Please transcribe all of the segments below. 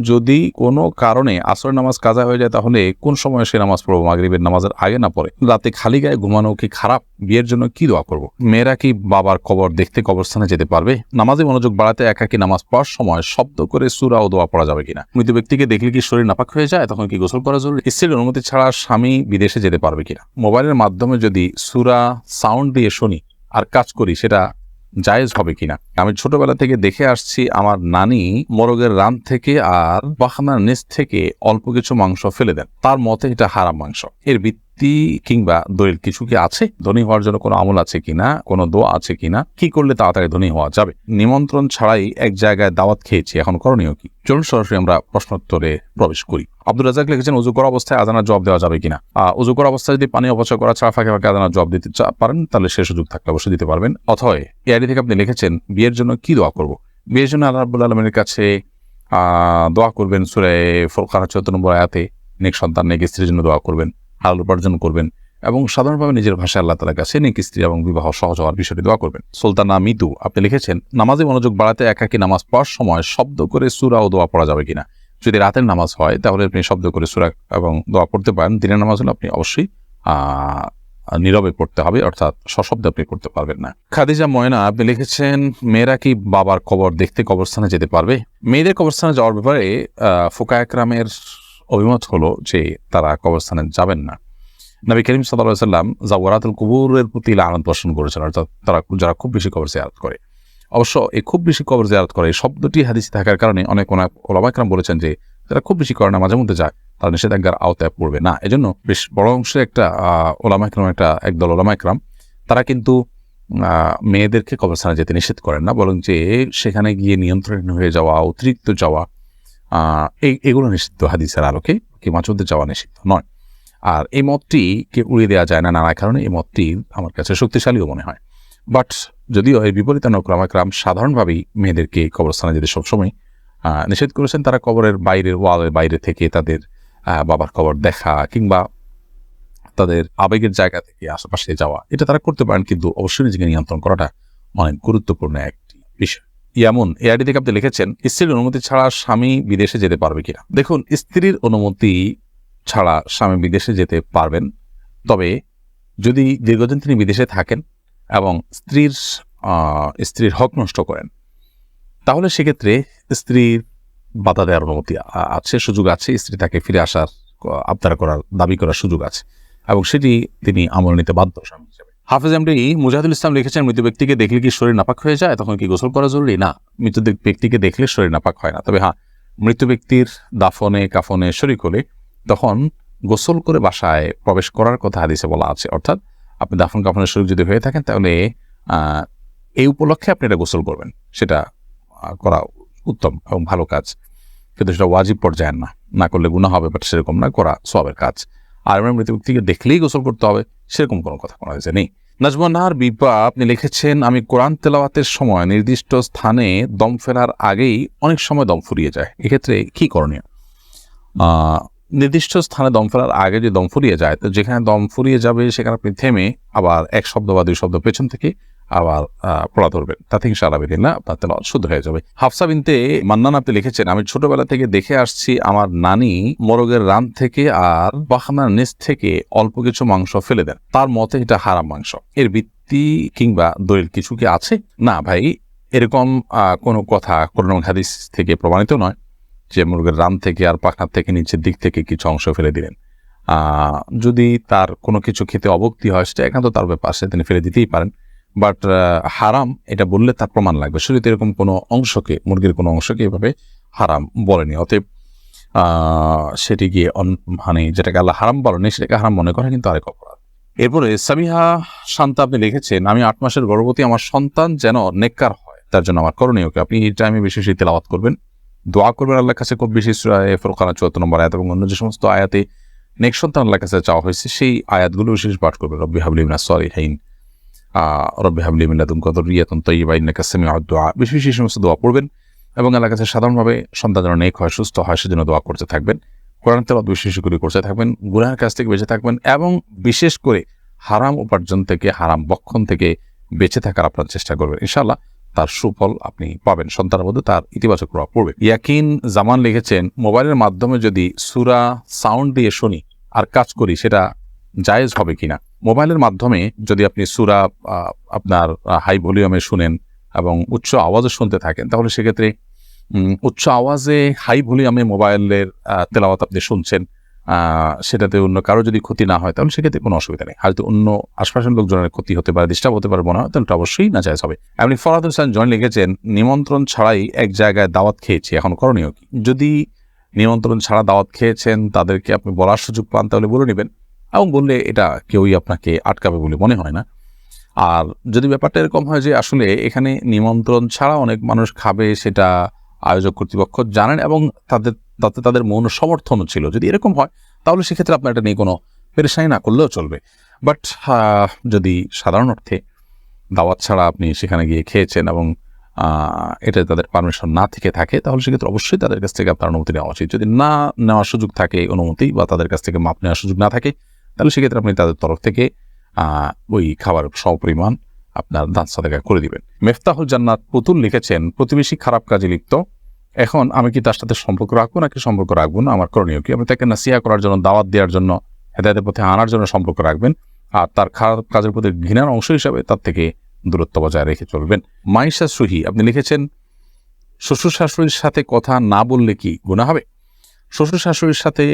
যদি কোনো কারণে আসরের নামাজ কাজা হয়ে যায়, তাহলে কোন সময় সে নামাজ পড়ব? মাগরিবের নামাজের আগে না পড়ে রাতে খালি গায়ে ঘুমানো কি খারাপ? বিয়ের জন্য কি দোয়া করব? মেয়েরা কি বাবার কবর দেখতে কবরস্থানে যেতে পারবে? নামাজে মনোযোগ বাড়াতে একাকি নামাজ পড়ার সময় শব্দ করে সুরা ও দোয়া পড়া যাবে কিনা? মৃত ব্যক্তিকে দেখলে কি শরীর নাপাক হয়ে যায়? তখন কি গোসল করা জরুরি? স্ত্রীর অনুমতি ছাড়া স্বামী বিদেশে যেতে পারবে কিনা? মোবাইলের মাধ্যমে যদি সুরা সাউন্ড দিয়ে শুনি আর কাজ করি, সেটা জায়েজ হবে কিনা। আমি ছোটবেলা থেকে দেখে আসছি আমার নানি মোরগের রান থেকে আর বাখানার নিচ থেকে অল্প কিছু মাংস ফেলে দেন। তার মতে এটা হারাম মাংস। এর ভিত্তি কিংবা দলিল কিছু কি আছে? ধনী হওয়ার জন্য কোনো আমল আছে কিনা? কোনো দোয়া আছে কিনা? কি করলে তাড়াতাড়ি ধনী হওয়া যাবে? নিমন্ত্রণ ছাড়াই এক জায়গায় দাওয়াত খেয়েছি। এখন করণীয় কি? চলুন সরাসরি আমরা প্রশ্নোত্তরে প্রবেশ করি। আব্দুল রাজাক লিখেছেন, উজু করা অবস্থায় আজানার জবাব দেওয়া যাবে কিনা? উজু করা অবস্থায় যদি পানি অপচয় করা ছাড়া ফাঁকে ফাঁকে আজানার জবাব দিতে পারেন, তাহলে সে সুযোগ থাকলে অবশ্যই দিতে পারবেন। অথবা এআইডি থেকে আপনি লিখেছেন, বিয়ের জন্য কি দোয়া করব? বিয়ের জন্য আল্লাহ রাব্বুল আলমের কাছে দোয়া করবেন সুরে ফোরকার চৌদ্দ নম্বর আয়াতে, নেক সন্তান, নেক স্ত্রীর জন্য দোয়া করবেন, হালাল উপার্জন করবেন এবং সাধারণভাবে নিজের ভাষায় আল্লাহ তালার কাছে নেক স্ত্রী এবং বিবাহ সহজ হওয়ার বিষয়টি দোয়া করবেন। সুলতানা মিতু, আপনি লিখেছেন, নামাজে মনোযোগ বাড়াতে একাকি নামাজ পড়ার সময় শব্দ করে সুরা ও দোয়া পড়া যাবে কিনা? যদি রাতের নামাজ হয়, তাহলে আপনি শব্দ করে সুরা এবং দোয়া পড়তে পারেন। দিনের নামাজ হলে আপনি অবশ্যই নীরবে পড়তে হবে, অর্থাৎ সশব্দে আপনি পড়তে পারবেন না। খাদিজা ময়না, আপনি লিখেছেন, মেয়েরা কি বাবার কবর দেখতে কবরস্থানে যেতে পারবে? মেয়েদের কবরস্থানে যাওয়ার ব্যাপারে ফোকা একরামের অভিমত হলো যে তারা কবরস্থানে যাবেন না। নবী করিম সাল্লাহ সাল্লাম জাওয়ারাতুল কুবুরের প্রতি লানত বর্ষণ করেছেন, অর্থাৎ তারা যারা খুব বেশি কবর জিয়ারত করে। অবশ্য এই খুব বেশি কবর জিয়ারত করে। এই শব্দটি হাদিসে থাকার কারণে অনেক অনেক ওলামাইকরাম বলেছেন যে, যারা খুব বেশি করে না মাঝে মধ্যে যায়, তারা নিষেধাজ্ঞার আওতায় পড়বে না। এজন্য বেশ বড় অংশের একটা ওলামাইকরাম একটা একদল ওলামাইকরাম তারা কিন্তু মেয়েদেরকে কবরস্থানে যেতে নিষেধ করেন না, বরং যে সেখানে গিয়ে নিয়ন্ত্রণ হয়ে যাওয়া, অতিরিক্ত যাওয়া এই এগুলো নিষিদ্ধ হাদিসের আলোকে, কি মধ্যে যাওয়া নিষিদ্ধ নয়। আর এই মতটিকে উড়িয়ে দেওয়া যায় না নানা কারণে, এই মতটি আমার কাছে শক্তিশালীও মনে হয়। বাট যদিও এর বিপরীতে নক্রমাক্রাম সাধারণভাবেই মেয়েদেরকে কবরস্থানে যেতে সবসময় নিষেধ করেছেন। তারা কবরের বাইরের ওয়ালের বাইরে থেকে তাদের বাবার কবর দেখা কিংবা তাদের আবেগের জায়গা থেকে আশেপাশে যাওয়া, এটা তারা করতে পারেন। কিন্তু অবশ্যই নিজেকে নিয়ন্ত্রণ করাটা অনেক গুরুত্বপূর্ণ একটি বিষয়। ইয়ামন এআইডি থেকে আপনি লিখেছেন, স্ত্রীর অনুমতি ছাড়া স্বামী বিদেশে যেতে পারবে কিনা? দেখুন, স্ত্রীর অনুমতি ছাড়া স্বামী বিদেশে যেতে পারবেন। তবে যদি দীর্ঘদিন তিনি বিদেশে থাকেন এবং স্ত্রীর স্ত্রীর হক নষ্ট করেন। তাহলে সেক্ষেত্রে স্ত্রীর বাধা দেওয়ার অনুমতি আছে, সুযোগ আছে, স্ত্রী তাকে ফিরে আসার আবদার করার, দাবি করার সুযোগ আছে। এবং সেটি তিনি আমল নিতে বাধ্য স্বামী হিসেবে হাফেজ এমডি মুজাহিদুল ইসলাম লিখেছেন, মৃত ব্যক্তিকে দেখলে কি শরীর নাপাক হয়ে যায়? তখন কি গোসল করা জরুরি? না, মৃত ব্যক্তিকে দেখলে শরীর নাপাক হয় না। তবে হ্যাঁ মৃত ব্যক্তির দাফনে, কাফনে শরিক হলে তখন গোসল করে বাসায় প্রবেশ করার কথা হাদিসে বলা আছে। অর্থাৎ আপনি দাফন কাফনের শরীর যদি হয়ে থাকেন, তাহলে এই উপলক্ষে আপনি এটা গোসল করবেন। সেটা করা উত্তম এবং ভালো কাজ। কিন্তু সেটা ওয়াজিব পর্যায়ের না। না করলে গুণা হবে বাট সেরকম না, করা সবের কাজ। আর এমন মৃত ব্যক্তিকে দেখলেই গোসল করতে হবে, সেরকম কোনো কথা কোনো হয়েছে নেই। নাজমুন নাহার বিপা, আপনি লিখেছেন, আমি কোরআন তেলাওয়াতের সময় নির্দিষ্ট স্থানে দম ফেলার আগেই অনেক সময় দম ফুরিয়ে যায়। এক্ষেত্রে কী করণীয়? নির্দিষ্ট স্থানে দম ফেলার আগে যে দম ফুরিয়ে যায়, তো যেখানে দম ফুরিয়ে যাবে সেখানে আপনি থেমে আবার এক শব্দ বা দুই শব্দ পেছন থেকে আবার পড়া ধরবেন। তাতে ইনশাআল্লাহ বিদিল্লাহ আপনার তেল শুদ্ধ হয়ে যাবে। হাফসা বিনতে মান্নান আপনি লিখেছেন, আমি ছোটবেলা থেকে দেখে আসছি আমার নানি মোরগের রান থেকে আর বাখানার নিচ থেকে অল্প কিছু মাংস ফেলে দেন। তার মতে এটা হারাম মাংস। এর ভিত্তি কিংবা দলিল কিছু কি আছে? না ভাই, এরকম কোনো কথা কোরআন হাদিস থেকে প্রমাণিত নয়। যে মুরগের রান থেকে আর পাখার থেকে নিচের দিক থেকে কিছু অংশ ফেলে দিলেন। যদি তার কোনো কিছু খেতে অবক্তি হয়, সেটা একান্ত তার ব্যাপার সে তিনি ফেলে দিতেই পারেন। বাট হারাম এটা বললে তার প্রমাণ লাগবে। শরীরে এরকম কোনো অংশকে, মুরগির কোনো অংশকে এভাবে হারাম বলেনি। অতএব সেটি গিয়ে মানে যেটাকে আল্লাহ হারাম বলেনি সেটাকে হারাম মনে করা কিন্তু আরেক অপরাধ। এরপরে সামিহা শান্তা আপনি লিখেছেন, আমি আট মাসের গর্ভবতী, আমার সন্তান যেন নেককার হয়, তার জন্য আমার করণীয় কি? আপনি এই টাইমে বেশি বেশি তেলাওয়াত করবেন। দোয়া করবেন আল্লাহর কাছে খুব বেশি ফুরকানা চুয়াত্তর নম্বর আয়াত এবং অন্য যে সমস্ত আয়াতে নেক্সট সন্তান আল্লাহর কাছে চাওয়া হয়েছে, সেই আয়াতগুলো বিশেষ পাঠ করবেন। রব্বি হাবলি মিনা সরি হাইন রব্বি হাবলি মিনাতুন কত রিয়াতুন তৈবা ইন্নাকা সামিউদ দোয়া। বেশি বেশি সমস্ত দোয়া পড়বেন এবং আল্লাহর কাছে সাধারণভাবে সন্তান যেন নেক হয়, সুস্থ হয়, সেজন্য দোয়া করতে থাকবেন। কোরআন তেলাওয়াত বেশি বেশি করে করতে থাকবেন, গুনাহের কাছ থেকে বেঁচে থাকবেন এবং বিশেষ করে হারাম উপার্জন থেকে, হারাম বক্ষণ থেকে বেঁচে থাকার আপনার চেষ্টা করবেন। ইনশাআল্লাহ তার সুফল আপনি পাবেন। সন্তানের মধ্যে তার ইতিবাচক প্রভাব পড়বে। ইয়াকিন জামান লিখেছেন, মোবাইলের মাধ্যমে যদি সুরা সাউন্ড দিয়ে শুনি আর কাজ করি, সেটা জায়েজ হবে কিনা? মোবাইলের মাধ্যমে যদি আপনি সুরা আপনার হাই ভলিউমে শুনেন এবং উচ্চ আওয়াজে শুনতে থাকেন, তাহলে সেক্ষেত্রে উচ্চ আওয়াজে, হাই ভলিউমে মোবাইলের তেলাওয়াত আপনি শুনছেন। সেটাতে অন্য কারও যদি ক্ষতি না হয়, তাহলে সেক্ষেত্রে কোনো অসুবিধা নেই। হয়তো অন্য আশপাশের লোকজনের ক্ষতি হতে পারে ডিস্টার্ব হতে পারে মনে হয় তাহলে অবশ্যই না জায়জ হবে। এমনি ফরাদ হোসেন জয়েন লিখেছেন, নিমন্ত্রণ ছাড়াই এক জায়গায় দাওয়াত খেয়েছি, এখন করণীয় কি? যদি নিমন্ত্রণ ছাড়া দাওয়াত খেয়েছেন, তাদেরকে আপনি বলার সুযোগ পান, তাহলে বলে নেবেন। এবং বললে এটা কেউই আপনাকে আটকাবে বলে মনে হয় না। আর যদি ব্যাপারটা এরকম হয় যে আসলে এখানে নিমন্ত্রণ ছাড়া অনেক মানুষ খাবে, সেটা আয়োজক কর্তৃপক্ষ জানেন এবং তাদের, তাতে তাদের মৌন সমর্থনও ছিল। যদি এরকম হয়, তাহলে সেক্ষেত্রে আপনার এটা নিয়ে কোনো পেরেশানি না করলেও চলবে। বাট যদি সাধারণ অর্থে দাওয়াত ছাড়া আপনি সেখানে গিয়ে খেয়েছেন এবং এটা তাদের পারমিশন না থেকে থাকে, তাহলে সেক্ষেত্রে অবশ্যই তাদের কাছ থেকে আপনার অনুমতি নেওয়া উচিত। যদি না নেওয়ার সুযোগ থাকে অনুমতি বা তাদের কাছ থেকে মাপ নেওয়ার সুযোগ না থাকে, তাহলে সেক্ষেত্রে আপনি তাদের তরফ থেকে ওই খাবার সমপরিমাণ আপনার দান সাদেকা করে দিবেন। মেফতাহুল জান্নাত পুতুল লিখেছেন, প্রতিবেশী খারাপ কাজে লিপ্ত এখন আমি কি তার সাথে সম্পর্ক রাখব নাকি সম্পর্ক রাখব না? আমার করণীয় কি? আপনি তাকে নাসিয়া করার জন্য, দাওয়াত দেওয়ার জন্য, হেদায়তের পথে আনার জন্য সম্পর্ক রাখবেন আর তার খারাপ কাজের প্রতি ঘৃণার অংশ হিসাবে তার থেকে দূরত্ব বজায় রেখে চলবেন। মাইশা সুহি, আপনি লিখেছেন, শ্বশুর শাশুড়ির সাথে কথা না বললে কি গুণা হবে? শ্বশুর শাশুড়ির সাথে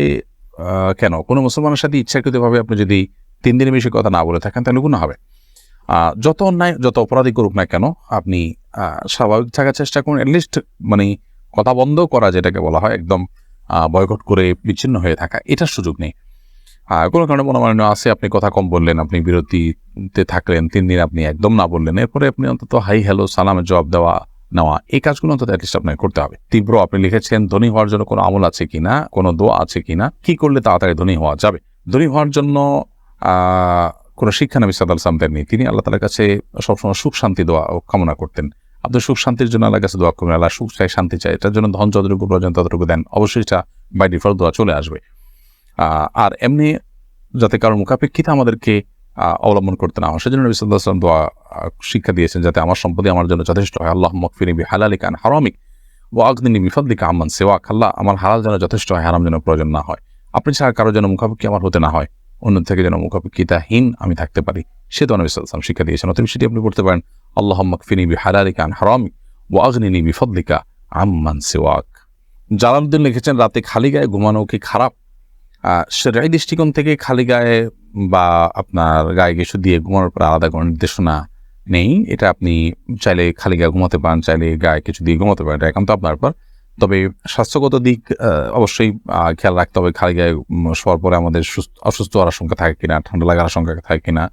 কেন? কোনো মুসলমানের সাথে ইচ্ছাকৃতভাবে আপনি যদি তিন দিনের বেশি কথা না বলে থাকেন, তাহলে গুণা হবে। যত অন্যায়, যত অপরাধী করুক না কেন, আপনি স্বাভাবিক থাকার চেষ্টা করুন অ্যাটলিস্ট মানে কথা বন্ধ করা যেটাকে বলা হয় একদম বয়কট করে বিচ্ছিন্ন হয়ে থাকা, এটার সুযোগ নেই। কোনো কারণে মনোমালিন্য আছে, আপনি কথা কম বললেন, আপনি বিরতিতে থাকলেন, তিন দিন আপনি একদম না বললেন, এরপরে আপনি অন্তত হাই হ্যালো, সালামের জবাব দেওয়া, নেওয়া, এই কাজগুলো অন্তত অ্যাটলিস্ট আপনাকে করতে হবে। তীব্র, আপনি লিখেছেন, ধনী হওয়ার জন্য কোনো আমল আছে কিনা, কোনো দোয়া আছে কিনা, কি করলে তাড়াতাড়ি ধনী হওয়া যাবে? ধনী হওয়ার জন্য কোনো শিক্ষা নবী সাদাল দেননি। তিনি আল্লাহ তালার কাছে সবসময় সুখ শান্তি ও কামনা করতেন। আপনি সুখ শান্তির জন্য আল্লাহর কাছে দোয়া করবেন আল্লাহ সুখ চাই, শান্তি চাই। এটার জন্য ধন যতটুকু প্রয়োজন ততটুকু দেন। অবশ্যই এটা বাই ডিফল্ট দোয়া চলে আসবে। আর এমনি যাতে কারোর মুখাপেক্ষিতে আমাদেরকে অবলম্বন করতে না হয়। সেজন্য নবী দোয়া শিক্ষা দিয়েছেন যাতে আমার সম্পত্তি আমার জন্য যথেষ্ট হয়। আল্লাহ মকফিনি বি হালালিক আন হারামিক ও আগদিনী বিফাদ্দিকা আমান সেওয়াক। আল্লাহ আমার হালাল যেন যথেষ্ট হয়, হারাম যেন প্রয়োজন না হয়। আপনি ছাড়া কারোর যেন মুখাপেক্ষি আমার হতে না হয় অন্য থেকে যেন মুখাপেক্ষিতাহীন আমি থাকতে পারি। সে তো নবী শিক্ষা দিয়েছেন। অতএব সেটি আপনি করতে পারেন। আল্লাহ মকফিনি বি হালালিকা আন হারামিক ও আগদিনী বিফাদ্দিকা আম্মান সেওয়াক। জালালউদ্দিন লিখেছেন রাতে খালি গায়ে ঘুমানো কি খারাপ? সেরাই দৃষ্টিকোণ থেকে খালি গায়ে বা আপনার গায়ে কিছু দিয়ে ঘুমানোর পর আলাদা কোনো নির্দেশনা নেই। এটা আপনি চাইলে খালি গায়ে ঘুমাতে পারেন, চাইলে গায়ে কিছু দিয়ে ঘুমাতে পারেন, এটা একান্ত আপনার পর তবে স্বাস্থ্যগত দিক অবশ্যই খেয়াল রাখতে হবে, খালি গায়ে শোয়ার পরে আমাদের সুস্থ, অসুস্থ হওয়ার আশঙ্কা থাকে কিনা, ঠান্ডা লাগার আশঙ্কা থাকে কিনা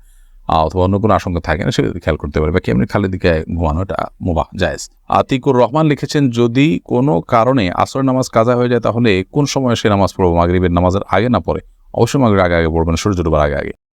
অথবা অন্য কোনো আশঙ্কা থাকে না সেটা খেয়াল করতে পারে। বা কেমনি খালি দিকে ঘুমানো এটা মোবা জায়েজ। আতিকুর রহমান লিখেছেন, যদি কোনো কারণে আসর নামাজ কাজা হয়ে যায়, তাহলে কোন সময় সে নামাজ পড়ব? মাগরিবের নামাজের আগে না পড়ে অবশ্যই মাগরিবের আগে আগে পড়বেন, সূর্য ডোবার আগে আগে।